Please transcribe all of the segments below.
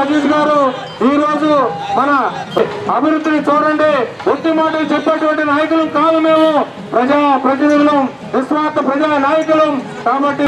అబ్దుల్ గారు ఈ రోజు మన అభివృద్ధిని చూడండి. ఒట్టి మాటలు చెప్పేటువంటి నాయకులు కాదు మేము. ప్రజా ప్రతినిధులం నిస్వార్థ ప్రజా నాయకులం కాబట్టి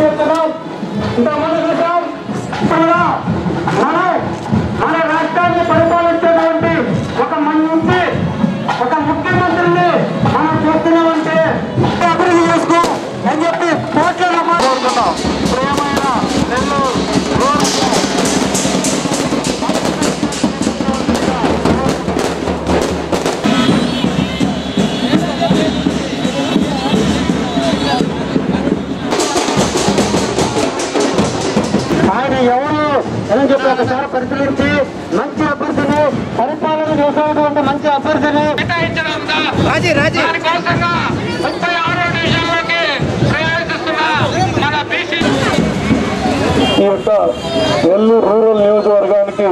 Поехали! ఆయన ఎవరు? అని చెప్పి ఒకసారి పరిశీలించి మంచి అభ్యర్థిని పరిపాలన చేసేటువంటి మంచి అభ్యర్థిని రాజీ రాజీ. దానికోసంగా ముప్పై ఆరో డివిజన్లోకి ప్రయాణిస్తున్న మన బీసీ ఈ యొక్క నెల్లూరు రూరల్ నియోజకవర్గానికి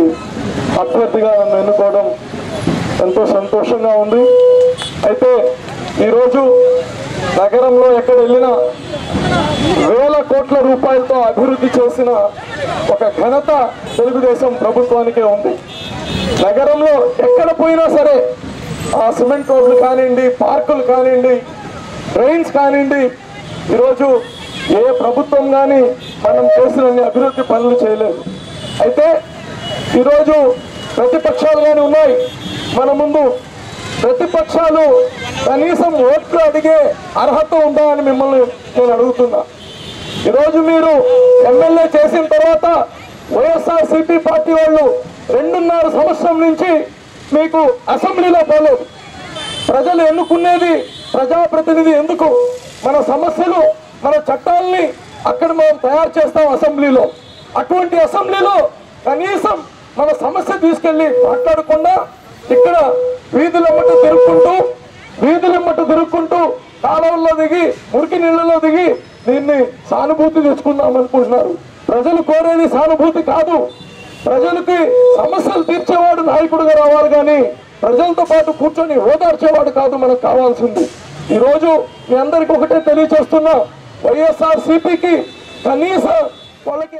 అభ్యర్థిగా నన్ను ఎన్నుకోవడం ఎంతో సంతోషంగా ఉంది. అయితే ఈరోజు నగరంలో ఎక్కడ వెళ్ళినా వేల కోట్ల రూపాయలతో అభివృద్ధి చేసిన ఒక ఘనత తెలుగుదేశం ప్రభుత్వానికే ఉంది. నగరంలో ఎక్కడ పోయినా సరే ఆ సిమెంట్ రోడ్లు కానివ్వండి పార్కులు కానివ్వండి ట్రైన్స్ కానివ్వండి ఈరోజు ఏ ప్రభుత్వం కానీ మనం చేసిన అభివృద్ధి పనులు చేయలేదు. అయితే ఈరోజు ప్రతిపక్షాలు కానీ ఉన్నాయి. మన ముందు ప్రతిపక్షాలు కనీసం ఓట్లు అడిగే అర్హత ఉందా అని మిమ్మల్ని నేను అడుగుతున్నా. ఈరోజు మీరు ఎమ్మెల్యే చేసిన తర్వాత వైఎస్ఆర్ సిపి పార్టీ వాళ్ళు రెండున్నర సంవత్సరం నుంచి మీకు అసెంబ్లీలో పోలేదు. ప్రజలు ఎన్నుకునేది ప్రజాప్రతినిధి ఎందుకు? మన సమస్యలు మన చట్టాలని అక్కడ మనం తయారు చేస్తాం అసెంబ్లీలో. అటువంటి అసెంబ్లీలో కనీసం మన సమస్య తీసుకెళ్ళి మాట్లాడకుండా ఇక్కడ వీధులమ్మట తిరుక్కుంటూ వీధులమ్మట తిరుక్కుంటూ కాలంలో దిగి మురికి నీళ్ళలో దిగి దీన్ని సానుభూతి తెచ్చుకుందాం అనుకుంటున్నారు. ప్రజలు కోరేది సానుభూతి కాదు. ప్రజలకి సమస్యలు తీర్చేవాడు నాయకుడుగా రావాలి కానీ ప్రజలతో పాటు కూర్చొని ఓదార్చేవాడు కాదు మనకు కావాల్సింది. ఈరోజు మీ అందరికి ఒకటే తెలియచేస్తున్నా వైఎస్ఆర్ సిపికి కనీస వాళ్ళకి